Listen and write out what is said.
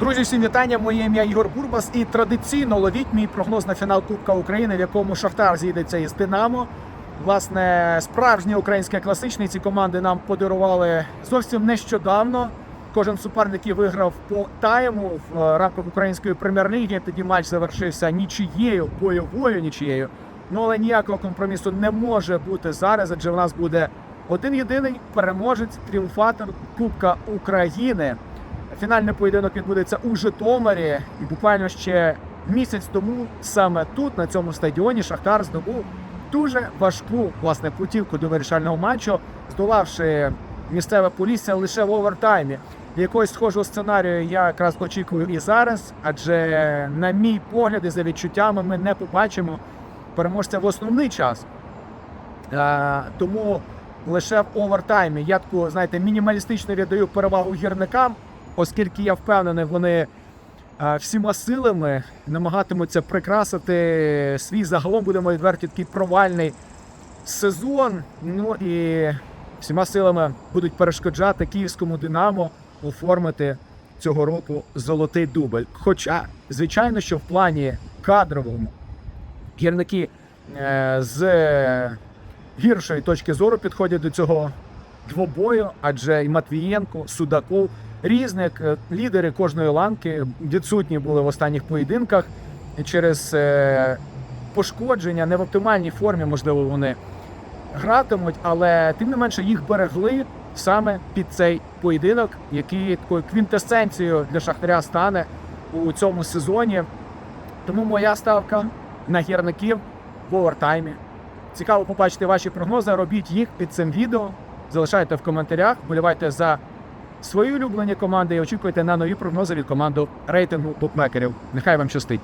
Друзі, всім вітання. Моє ім'я Ігор Бурбас. І традиційно ловіть мій прогноз на фінал Кубка України, в якому Шахтар зійдеться із Динамо. Власне, справжні українські класичні ці команди нам подарували зовсім нещодавно. Кожен з суперників виграв по тайму в е, рамках української прем'єр-ліги. Тоді матч завершився нічією, бойовою нічією. Ну але ніякого компромісу не може бути зараз, адже в нас буде один єдиний переможець, тріумфатор Кубка України. Фінальний поєдинок відбудеться у Житомирі, і буквально ще місяць тому саме тут, на цьому стадіоні, Шахтар здобув дуже важку власне путівку до вирішального матчу, здолавши місцеве полісся лише в овертаймі. Якогось схожого сценарію я якраз очікую і зараз, адже, на мій погляд, і за відчуттями, ми не побачимо переможця в основний час. Е, тому лише в овертаймі я таку, знаєте, мінімалістично віддаю перевагу гірникам, оскільки я впевнений, вони е, всіма силами намагатимуться прикрасити свій загалом, будемо відверті, такий провальний сезон. Ну і всіма силами будуть перешкоджати київському Динамо оформити цього року золотий дубль. Хоча, звичайно, що в плані кадровому гірники е, з гіршої точки зору підходять до цього двобою, адже і Матвієнко, Судаков, різник, е, лідери кожної ланки відсутні були в останніх поєдинках через е, пошкодження, не в оптимальній формі, можливо, вони гратимуть, але тим не менше їх берегли саме під цей поєдинок, який такою квінтесенцією для Шахтаря стане у цьому сезоні. Тому моя ставка на гірників в овертаймі. Цікаво побачити ваші прогнози. Робіть їх під цим відео. Залишайте в коментарях, болівайте за свої улюблені команди і очікуйте на нові прогнози від команди рейтингу букмекерів. Нехай вам щастить.